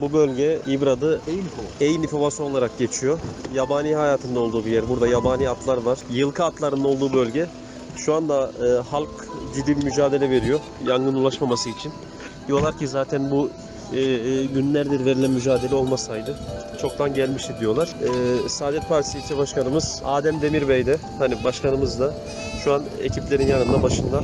Bu bölge İbra'da Eynif Ovası olarak geçiyor. Yabani hayatının olduğu bir yer. Burada yabani atlar var. Yılkı atlarının olduğu bölge. Şu anda e, halk ciddi bir mücadele veriyor yangın ulaşmaması için. Diyorlar ki zaten bu e, e, günlerdir verilen mücadele olmasaydı çoktan gelmişti diyorlar. E, Saadet Partisi ilçe başkanımız Adem Demir Bey de hani başkanımız da şu an ekiplerin yanında başında.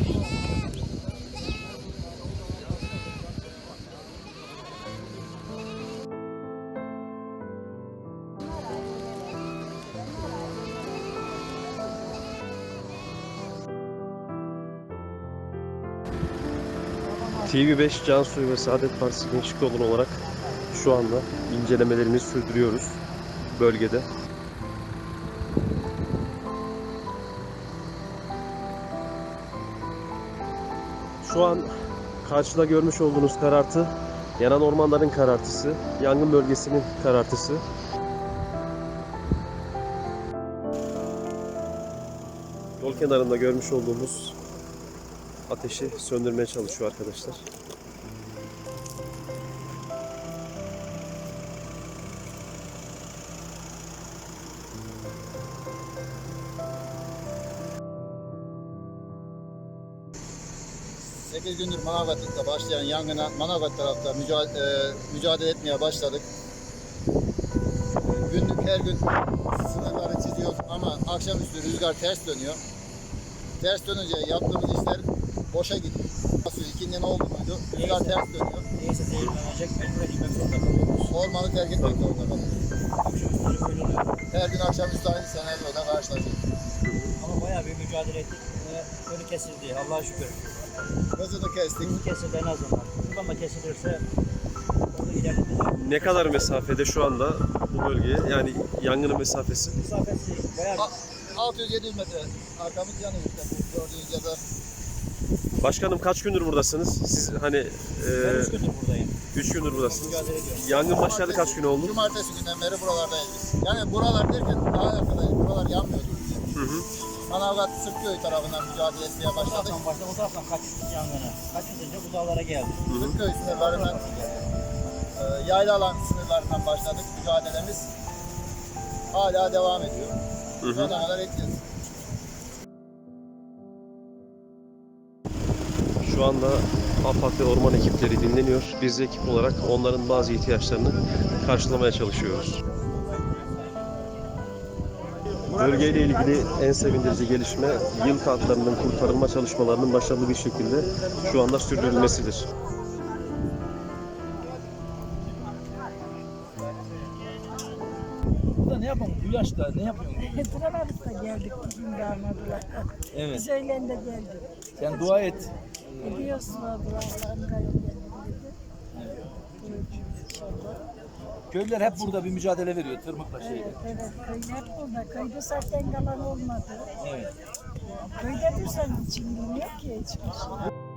TV5 Cansu'yu ve Saadet Partisi Gençlik Yolu olarak şu anda incelemelerimizi sürdürüyoruz bölgede. Şu an karşıda görmüş olduğunuz karartı yanan ormanların karartısı, yangın bölgesinin karartısı. Yol kenarında görmüş olduğumuz ateşi söndürmeye çalışıyor arkadaşlar. Sekiz gündür Manavgat'ta başlayan yangına Manavgat tarafta mücadele, mücadele etmeye başladık. Günlük her gün sınırları çiziyoruz ama akşamüstü rüzgar ters dönüyor. Ters dönünce yaptığımız işler boşa gidiyor. Nasıl ikindi ne oldu muydu? Rüzgar ters dönüyor. Neyse zehirlenecek, mecbur gitmek zorunda kalıyoruz. Ormanı terk etmek zorunda kalıyoruz. Her gün akşamüstü aynı senaryoda karşılaşıyoruz. Ama bayağı bir mücadele ettik ve önü kesildi. Allah'a şükür. Hızını kestik. Bu kesildi en azından. Da kesilirse. Ne kadar mesafede şu anda bu bölgeye yani yangının mesafesi? Mesafesi bayağı A- 600-700 metre arkamız yanıyor işte bu gördüğünüz ya da Başkanım kaç gündür buradasınız? Siz hani ben üç gündür buradayım. 3 gündür buradasınız. Yangın başladı kaç gün oldu? Cumartesi günden beri buralardayız biz. Yani buralar derken daha arkadayız. Buralar yanmıyordu. Hı hı. Manavgat Sırtköy tarafından mücadele etmeye Bu başladık. taraftan başladı, bu taraftan kaçtık yangına. Kaçınca bu dağlara geldik. Sırtköy sınırlarından e, yayla alan sınırlarından başladık mücadelemiz. Hala devam ediyor. Hı hı. Sonuna kadar edeceğiz. Şu anda AFAD ve orman ekipleri dinleniyor. Biz de ekip olarak onların bazı ihtiyaçlarını karşılamaya çalışıyoruz. Bölgeyle ilgili en sevindirici gelişme yıl katlarının kurtarılma çalışmalarının başarılı bir şekilde şu anda sürdürülmesidir. Burada ne yapalım? Bu yaşta ne yapıyorsun? Duramadık da geldik bugün damadılar. Evet. Biz öğlen de geldik. Sen dua et. Biliyorsun Allah'ın dedi. Köylüler hep burada bir mücadele veriyor tırmıkla şeyle. Evet, evet. Köy hep burada. Köyde zaten kalan olmadı. Evet. Köyde dursan için bilmiyor ki hiçbir şey.